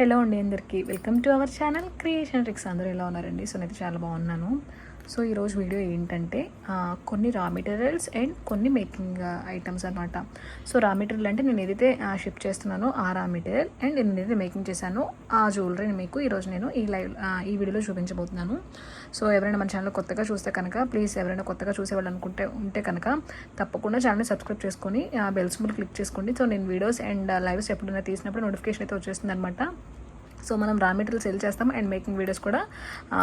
Hello అండి అందరికీ. Welcome to our channel creation tricks. అందరూ ఎలా ఉన్నారండి? సో నేను చాలా బాగున్నాను. సో ఈరోజు వీడియో ఏంటంటే కొన్ని రా మెటీరియల్స్ అండ్ కొన్ని మేకింగ్ ఐటమ్స్ అనమాట సో రా మెటీరియల్ అంటే నేను ఏదైతే షిప్ చేస్తున్నానో ఆ రా మెటీరియల్ అండ్ నేను ఏదైతే మేకింగ్ చేశానో ఆ జ్యువెలరీని మీకు ఈరోజు నేను ఈ లైవ్ ఈ వీడియోలో చూపించబోతున్నాను. సో ఎవరైనా మన ఛానల్ కొత్తగా చూస్తే కనుక ప్లీజ్ ఎవరైనా కొత్తగా చూసేవాళ్ళు అనుకుంటే ఉంటే కనుక తప్పకుండా ఛానల్ని సబ్స్క్రైబ్ చేసుకొని బెల్స్ సింబల్ క్లిక్ చేసుకోండి. సో నేను వీడియోస్ అండ్ లైవ్స్ ఎప్పుడైనా తీసినప్పుడు నోటిఫికేషన్ అయితే వచ్చేస్తుంది అనమాట సో మనం రా మెటీరియల్ సేల్ చేస్తాము అండ్ మేకింగ్ వీడియోస్ కూడా ఆ,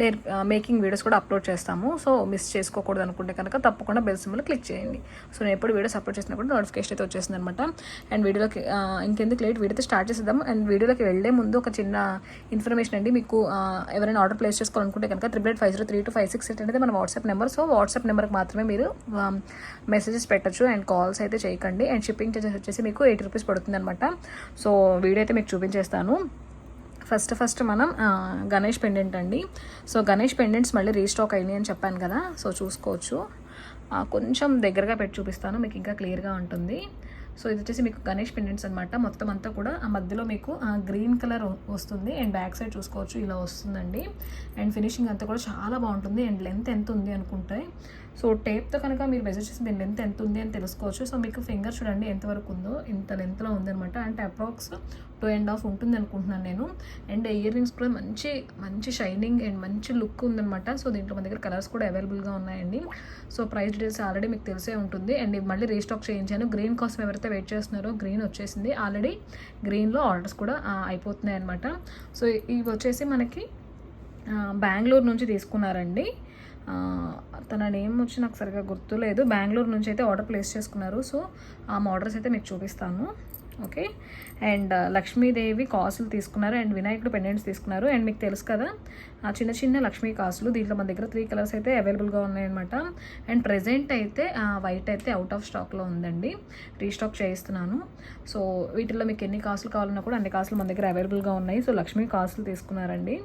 నేర్ మేకింగ్ వీడియోస్ కూడా అప్లోడ్ చేస్తాము. సో మిస్ చేసుకోకూడదు అనుకుంటే కనుక తప్పకుండా బెల్ సింబల్ క్లిక్ చేయండి. సో నేను ఎప్పుడు వీడియోస్ అప్లోడ్ చేసినా కూడా నోటిఫికేషన్ అయితే వచ్చేసింది అనమాట అండ్ వీడియోలోకి ఇంకెందుకు లేట్ వీడియోతో స్టార్ట్ చేసేద్దాం అండ్ వీడియోలోకి వెళ్ళే ముందు ఒక చిన్న ఇన్ఫర్మేషన్ అండి. మీకు ఎవరైనా ఆర్డర్ ప్లేస్ చేసుకోవాలనుకుంటే కనుక triple eight five zero three two five six eight అనేది మన వాట్సాప్ నెంబర్ సో వాట్సాప్ నెంబర్కి మాత్రమే మీరు మెసేజెస్ పెట్టచ్చు అండ్ కాల్స్ అయితే చేయకండి. అండ్ షిప్పింగ్ చార్జెస్ వచ్చేసి మీకు ఎయిటీ రూపీస్ పడుతుంది అనమాట సో వీడియో అయితే మీకు చూపించేస్తాను. ఫస్ట్ ఫస్ట్ మనం గణేష్ పెండెంట్ అండి. సో గణేష్ పెండెంట్స్ మళ్ళీ రీస్టాక్ అయినాయి అని చెప్పాను కదా సో చూసుకోవచ్చు. కొంచెం దగ్గరగా పెట్టి చూపిస్తాను మీకు ఇంకా క్లియర్గా ఉంటుంది. సో ఇది వచ్చేసి మీకు గణేష్ పెండెంట్స్ అనమాట మొత్తం అంతా కూడా ఆ మధ్యలో మీకు గ్రీన్ కలర్ వస్తుంది. అండ్ బ్యాక్ సైడ్ చూసుకోవచ్చు ఇలా వస్తుందండి. అండ్ ఫినిషింగ్ అంతా కూడా చాలా బాగుంటుంది. అండ్ లెంత్ ఎంత ఉంది అనుకుంటే సో టేప్తో కనుక మీరు మెజర్ చేసి దీని లెంత్ ఎంత ఉంది అని తెలుసుకోవచ్చు. సో మీకు ఫింగర్ చూడండి ఎంతవరకు ఉందో ఇంత లెంత్లో ఉందనమాట అంటే అప్రాక్స్ టూ అండ్ హాఫ్ ఉంటుంది అనుకుంటున్నాను నేను. అండ్ ఇయర్ రింగ్స్ కూడా మంచి మంచి షైనింగ్ అండ్ మంచి లుక్ ఉందన్నమాట. సో దీంట్లో మన దగ్గర కలర్స్ కూడా అవైలబుల్గా ఉన్నాయండి. సో ప్రైస్ డీటెయిల్స్ ఆల్రెడీ మీకు తెలిసే ఉంటుంది. అండ్ మళ్ళీ రీస్టాక్ చేయించాను. గ్రీన్ కోసం ఎవరైతే వెయిట్ చేస్తున్నారో గ్రీన్ వచ్చేసింది. ఆల్రెడీ గ్రీన్లో ఆర్డర్స్ కూడా అయిపోతున్నాయి అనమాట సో ఇవి వచ్చేసి మనకి బెంగళూరు నుంచి తీసుకున్నారండి. తన నేమ్ వచ్చి నాకు సరిగా గుర్తులేదు. బెంగళూరు నుంచి అయితే ఆర్డర్ ప్లేస్ చేసుకున్నారు. సో ఆ ఆర్డర్స్ అయితే మీకు చూపిస్తాను. ఓకే? అండ్ uh, లక్ష్మీదేవి కాసులు తీసుకున్నారు అండ్ వినాయకుడు పెండెంట్స్ తీసుకున్నారు. అండ్ మీకు తెలుసు కదా ఆ చిన్న చిన్న లక్ష్మీ కాసులు దీంట్లో మన దగ్గర త్రీ కలర్స్ అయితే అవైలబుల్గా ఉన్నాయన్నమాట. అండ్ ప్రజెంట్ అయితే వైట్ అయితే అవుట్ ఆఫ్ స్టాక్లో ఉందండి. రీస్టాక్ చేయిస్తున్నాను. సో వీటిల్లో మీకు ఎన్ని కాసులు కావాలన్నా కూడా అన్ని కాసులు మన దగ్గర అవైలబుల్గా ఉన్నాయి. సో లక్ష్మీ కాసులు తీసుకున్నారండి.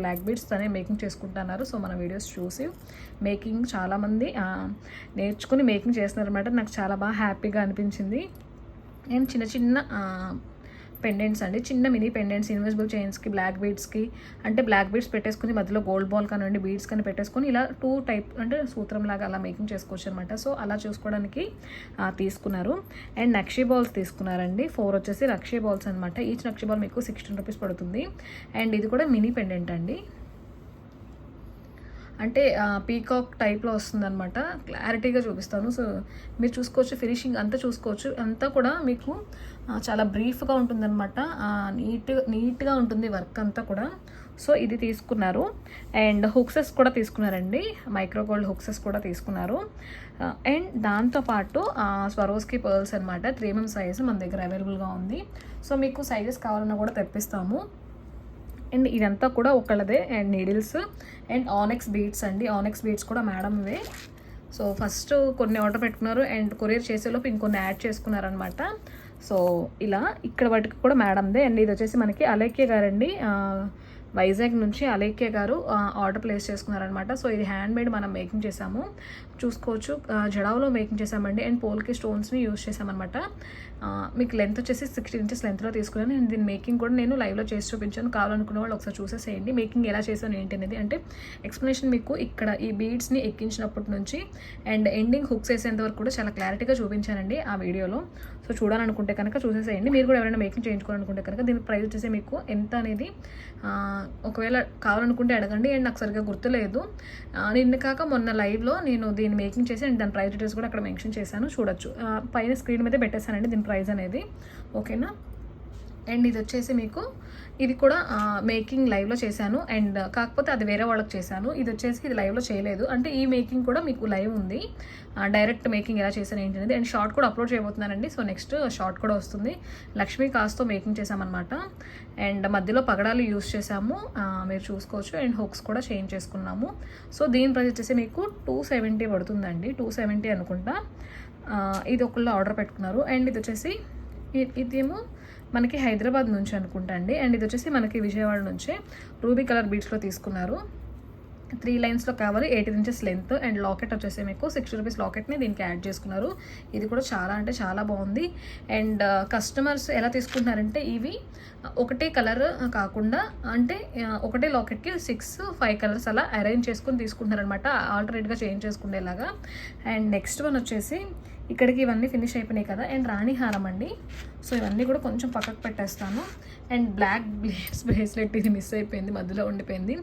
బ్లాక్ బీడ్స్ తనే మేకింగ్ చేసుకుంటున్నారు. సో మన వీడియోస్ చూసి మేకింగ్ చాలామంది నేర్చుకుని మేకింగ్ చేస్తున్నారన్నమాట. నాకు చాలా బాగా హ్యాపీగా అనిపించింది. నేను చిన్న చిన్న పెండెంట్స్ అండి. చిన్న మినీ పెండెంట్స్ ఇన్విజిబుల్ చైన్స్కి బ్లాక్ బీడ్స్కి అంటే బ్లాక్ బీడ్స్ పెట్టేసుకుని మధ్యలో గోల్డ్ బాల్ కానివ్వండి బీడ్స్ కానీ పెట్టేసుకుని ఇలా టూ టైప్ అంటే సూత్రం లాగా అలా మేకింగ్ చేసుకోవచ్చు అనమాట సో అలా చూసుకోవడానికి తీసుకున్నారు. అండ్ నక్షీ బాల్స్ తీసుకున్నారండి. ఫోర్ వచ్చేసి నక్షీ బాల్స్ అనమాట ఈచ్ నక్షీ బాల్ మీకు సిక్స్టీన్ రూపీస్ పడుతుంది. అండ్ ఇది కూడా మినీ పెండెంట్ అండి. అంటే పీకాక్ టైప్లో వస్తుందన్నమాట. క్లారిటీగా చూపిస్తాను. సో మీరు చూసుకోవచ్చు ఫినిషింగ్ అంతా చూసుకోవచ్చు. అంతా కూడా మీకు చాలా బ్రీఫ్గా ఉంటుందన్నమాట. నీట్ నీట్గా ఉంటుంది వర్క్ అంతా కూడా. సో ఇది తీసుకున్నారు. అండ్ హుక్సెస్ కూడా తీసుకున్నారండి. మైక్రో గోల్డ్ హుక్సెస్ కూడా తీసుకున్నారు. అండ్ దాంతోపాటు స్వరోస్కి పర్ల్స్ అనమాట త్రీ ఎంఎం సైజ్ మన దగ్గర అవైలబుల్గా ఉంది. సో మీకు సైజెస్ కావాలన్నా కూడా తెప్పిస్తాము. అండ్ ఇదంతా కూడా ఒకళ్ళదే and needles and onyx beads అండి. ఆనెక్స్ బీట్స్ కూడా మేడంవే. సో ఫస్ట్ కొన్ని ఆర్డర్ పెట్టుకున్నారు అండ్ కొరియర్ చేసేలోపు ఇంకొన్ని యాడ్ చేసుకున్నారనమాట సో ఇలా ఇక్కడ వాటికి కూడా మేడందే. అండ్ ఇది వచ్చేసి మనకి అలేఖ్య గారండి. వైజాగ్ నుంచి అలేఖ్య గారు ఆర్డర్ ప్లేస్ చేసుకున్నారనమాట సో ఇది హ్యాండ్ మేడ్ మనం మేకింగ్ చేసాము. చూసుకోవచ్చు. జడావులో మేకింగ్ చేసామండి. అండ్ పోల్కి స్టోన్స్ని యూజ్ చేసామన్నమాట. మీకు లెంత్ వచ్చేసి సిక్స్టీ ఇంచెస్ లెంత్లో తీసుకున్నాను. నేను దీని మేకింగ్ కూడా నేను లైవ్లో చేసి చూపించాను. కావాలనుకున్న వాళ్ళు ఒకసారి చూసేసేయండి. మేకింగ్ ఎలా చేశాను ఏంటి అనేది అంటే ఎక్స్ప్లెనేషన్ మీకు ఇక్కడ ఈ బీడ్స్ని ఎక్కించినప్పటి నుంచి అండ్ ఎండింగ్ హుక్స్ వేసేంత వరకు కూడా చాలా క్లారిటీగా చూపించానండి ఆ వీడియోలో. సో చూడాలనుకుంటే కనుక చూసేసేయండి. మీరు కూడా ఎవరైనా మేకింగ్ చేయించుకోవాలనుకుంటే కనుక దీని ప్రైస్ వచ్చేసి మీకు ఎంత అనేది ఒకవేళ కావాలనుకుంటే అడగండి. అండ్ నాకు సరిగ్గా గుర్తులేదు. నిన్న కాక మొన్న లైవ్లో నేను దీన్ని మేకింగ్ చేసి అండ్ దాని ప్రైస్ డీటెయిల్స్ కూడా అక్కడ మెన్షన్ చేశాను. చూడొచ్చు. ఆ, పైన స్క్రీన్ మీద పెట్టేశానండి. దీని ప్రైస్ అనేది. ఓకేనా? అండ్ ఇది వచ్చేసి మీకు ఇది కూడా మేకింగ్ లైవ్లో చేశాను. అండ్ కాకపోతే అది వేరే వాళ్ళకి చేశాను. ఇది వచ్చేసి ఇది లైవ్లో చేయలేదు. అంటే ఈ మేకింగ్ కూడా మీకు లైవ్ ఉంది. డైరెక్ట్ మేకింగ్ ఎలా చేశాను ఏంటి అనేది. అండ్ షార్ట్ కూడా అప్లోడ్ చేయబోతున్నానండి. సో నెక్స్ట్ షార్ట్ కూడా వస్తుంది. లక్ష్మీ కాస్తో మేకింగ్ చేశామన్నమాట. అండ్ మధ్యలో పగడాలు యూస్ చేశాము. మీరు చూసుకోవచ్చు. అండ్ హుక్స్ కూడా చేంజ్ చేసుకున్నాము. సో దీని ప్రైస్ వచ్చేసి మీకు టూ సెవెంటీ పడుతుందండి. టూ సెవెంటీ అనుకుంటా. ఇది ఒకళ్ళు ఆర్డర్ పెట్టుకున్నారు. అండ్ ఇది వచ్చేసి ఇదేమో మనకి హైదరాబాద్ నుంచి అనుకుంటా అండి. అండ్ ఇది వచ్చేసి మనకి విజయవాడ నుంచే రూబీ కలర్ బీచ్లో తీసుకున్నారు. త్రీ లైన్స్లో కావాలి eighteen inches length and locket వచ్చేసి మీకు సిక్స్టీ రూపీస్ లాకెట్ని దీనికి యాడ్ చేసుకున్నారు. ఇది కూడా చాలా అంటే చాలా బాగుంది. అండ్ కస్టమర్స్ ఎలా తీసుకుంటున్నారంటే ఇవి ఒకటే కలర్ కాకుండా అంటే ఒకటే లాకెట్కి సిక్స్ ఫైవ్ కలర్స్ అలా అరేంజ్ చేసుకుని తీసుకుంటున్నారనమాట ఆల్టర్నేట్గా చేంజ్ చేసుకునేలాగా. అండ్ నెక్స్ట్ వన్ వచ్చేసి ఇక్కడికి ఇవన్నీ ఫినిష్ అయిపోయినాయి కదా అండ్ రాణి హారం అండి. సో ఇవన్నీ కూడా కొంచెం పక్కకు పెట్టేస్తాను. అండ్ బ్లాక్ బ్లేడ్స్ బ్రేస్లెట్ ఇది మిస్ అయిపోయింది మధ్యలో ఉండిపోయింది.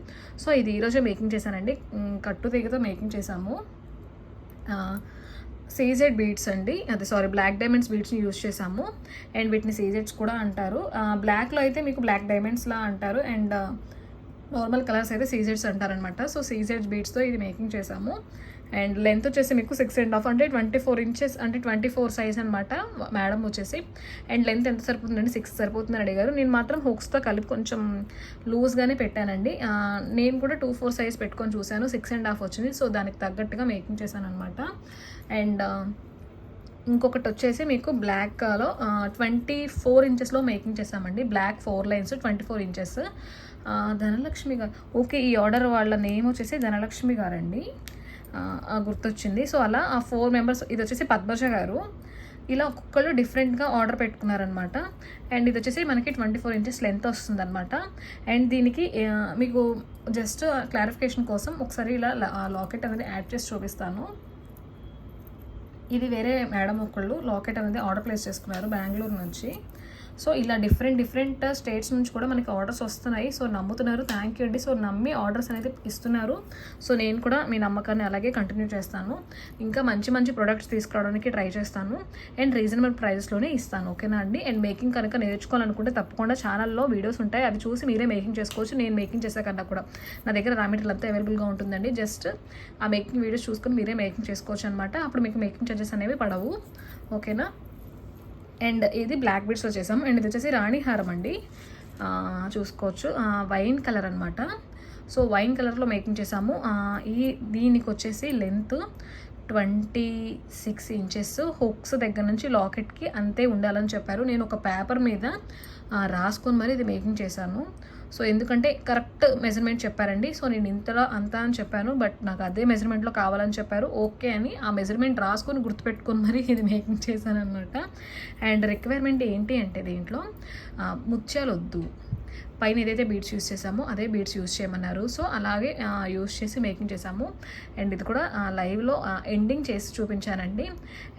సో ఇది ఈరోజే మేకింగ్ చేశానండి. కట్టు తీగతో మేకింగ్ చేశాము. సీజెడ్ బీడ్స్ అండి. అదే సారీ బ్లాక్ డైమండ్స్ బీడ్స్ని యూజ్ చేసాము అండ్ వీటిని సీజెడ్స్ కూడా అంటారు. బ్లాక్లో అయితే మీకు బ్లాక్ డైమండ్స్లా అంటారు. అండ్ నార్మల్ కలర్స్ అయితే సీజెడ్స్ అంటారనమాట సో సీజెడ్స్ బీడ్స్తో ఇది మేకింగ్ చేసాము అండ్ లెంత్ వచ్చేసి మీకు సిక్స్ అండ్ హాఫ్ అంటే ట్వంటీ ఫోర్ ఇంచెస్ అంటే ట్వంటీ ఫోర్ సైజ్ అనమాట మేడం వచ్చేసి అండ్ లెంత్ ఎంత సరిపోతుందండి? సిక్స్ సరిపోతుందని అడిగారు. నేను మాత్రం హుక్స్తో కలిపి కొంచెం లూజ్గానే పెట్టానండి. నేను కూడా టూ ఫోర్ సైజ్ పెట్టుకొని చూశాను. సిక్స్ అండ్ హాఫ్ వచ్చింది. సో దానికి తగ్గట్టుగా మేకింగ్ చేశాను అనమాట అండ్ ఇంకొకటి వచ్చేసి మీకు బ్లాక్లో ట్వంటీ ఫోర్ ఇంచెస్లో మేకింగ్ చేసామండి black four lines twenty four inches Dhanalakshmi garu okay ఈ ఆర్డర్ వాళ్ళ నేమ్ వచ్చేసి ధనలక్ష్మి గారండి. గుర్తొచ్చింది. సో అలా ఆ ఫోర్ మెంబర్స్ ఇది వచ్చేసి పద్మజ గారు. ఇలా ఒక్కొక్కరు డిఫరెంట్గా ఆర్డర్ పెట్టుకున్నారనమాట అండ్ ఇది వచ్చేసి మనకి ట్వంటీ ఫోర్ ఇంచెస్ లెంత్ వస్తుందన్నమాట. అండ్ దీనికి మీకు జస్ట్ క్లారిఫికేషన్ కోసం ఒకసారి ఇలా లాకెట్ అనేది యాడ్ చేసి చూపిస్తాను. ఇది వేరే మేడం ఒకళ్ళు లాకెట్ అనేది ఆర్డర్ ప్లేస్ చేసుకున్నారు బెంగళూరు నుంచి. సో ఇలా డిఫరెంట్ డిఫరెంట్ స్టేట్స్ నుంచి కూడా మనకి ఆర్డర్స్ వస్తున్నాయి. సో నమ్ముతున్నారు. థ్యాంక్ యూ అండి. సో నమ్మి ఆర్డర్స్ అనేది ఇస్తున్నారు. సో నేను కూడా మీ నమ్మకాన్ని అలాగే కంటిన్యూ చేస్తాను. ఇంకా మంచి మంచి ప్రొడక్ట్స్ తీసుకురావడానికి ట్రై చేస్తాను. అండ్ రీజనబుల్ ప్రైజెస్లోనే ఇస్తాను. ఓకేనా అండి? అండ్ మేకింగ్ కనుక నేర్చుకోవాలనుకుంటే తప్పకుండా ఛానల్లో వీడియోస్ ఉంటాయి. అవి చూసి మీరే మేకింగ్ చేసుకోవచ్చు. నేను మేకింగ్ చేసే కన్నా కూడా. నా దగ్గర రా మెటీరియల్ అంతా అవైలబుల్గా ఉంటుందండి. జస్ట్ ఆ మేకింగ్ వీడియోస్ చూసుకొని మీరే మేకింగ్ చేసుకోవచ్చు అనమాట అప్పుడు మీకు మేకింగ్ చార్జెస్ అనేవి పడవు. ఓకేనా? అండ్ ఇది బ్లాక్ బీడ్స్లో చేసాం. అండ్ ఇది వచ్చేసి రాణి హారం అండి. చూసుకోవచ్చు. వైన్ కలర్ అనమాట సో వైన్ కలర్లో మేకింగ్ చేసాము. ఈ దీనికి వచ్చేసి length twenty six inches hooks దగ్గర నుంచి లాకెట్కి అంతే ఉండాలని చెప్పారు. నేను ఒక పేపర్ మీద రాసుకొని మరి ఇది మేకింగ్ చేశాను. సో ఎందుకంటే కరెక్ట్ మెజర్మెంట్ చెప్పారండి. సో నేను ఇంతలో అంతా అని చెప్పాను బట్ నాకు అదే మెజర్మెంట్లో కావాలని చెప్పారు. ఓకే అని ఆ మెజర్మెంట్ రాసుకొని గుర్తుపెట్టుకొని మరి ఇది మేకింగ్ చేశాను అనమాట అండ్ రిక్వైర్మెంట్ ఏంటి అంటే దీంట్లో ముత్యాలు వద్దు పైన ఏదైతే బీడ్స్ యూస్ చేసామో అదే బీడ్స్ యూస్ చేయమన్నారు. సో అలాగే యూస్ చేసి మేకింగ్ చేసాము అండ్ ఇది కూడా లైవ్లో ఎండింగ్ చేసి చూపించానండి.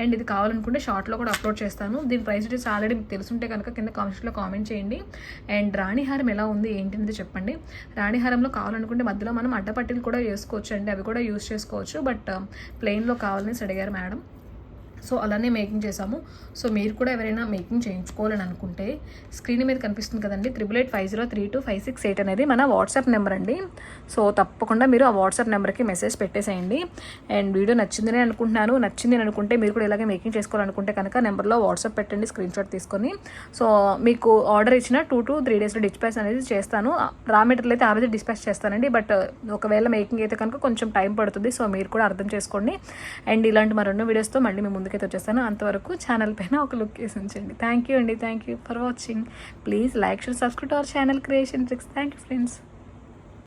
అండ్ ఇది కావాలనుకుంటే షార్ట్లో కూడా అప్లోడ్ చేస్తాను. దీని ప్రైస్ డీటెయిల్స్ ఆల్రెడీ మీకు తెలుసుంటే కనుక కింద కామెంట్స్లో కామెంట్ చేయండి. అండ్ రాణిహారం ఎలా ఉంది ఏంటి అనేది చెప్పండి. రాణిహారంలో కావాలనుకుంటే మధ్యలో మనం అడ్డపట్టీలు కూడా వేసుకోవచ్చు అండి అవి కూడా యూస్ చేసుకోవచ్చు. బట్ ప్లెయిన్లో కావాలని అడిగారు మేడం. సో అలానే మేకింగ్ చేసాము సో మీరు కూడా ఎవరైనా మేకింగ్ చేయించుకోవాలని అనుకుంటే స్క్రీన్ మీద కనిపిస్తుంది కదండి triple eight five zero three two five six eight అనేది మన వాట్సాప్ నెంబర్ అండి. సో తప్పకుండా మీరు ఆ వాట్సాప్ నెంబర్కి మెసేజ్ పెట్టేసేయండి. అండ్ వీడియో నచ్చిందని అనుకుంటున్నాను. నచ్చింది అని అనుకుంటే మీరు కూడా ఇలాగే మేకింగ్ చేసుకోవాలనుకుంటే కనుక నెంబర్లో వాట్సాప్ పెట్టండి స్క్రీన్ షాట్ తీసుకొని. సో మీకు ఆర్డర్ ఇచ్చిన టూ టు త్రీ డేస్లో డిస్పాచ్ అనేది చేస్తాను. రా మెటీరియల్ అయితే ఆ రోజు డిస్పాచ్ చేస్తానండి. బట్ ఒకవేళ మేకింగ్ అయితే కనుక కొంచెం టైం పడుతుంది. సో మీరు కూడా అర్థం చేసుకోండి. అండ్ ఇలాంటి మరెన్నో వీడియోస్తో మళ్ళీ మీ వరకైతే వచ్చేస్తాను. అంతవరకు ఛానల్ పైన ఒక లుక్ వేసి ఉంచండి. థ్యాంక్ యూ అండి. Thank you for watching please like share subscribe our channel creation tricks thank you friends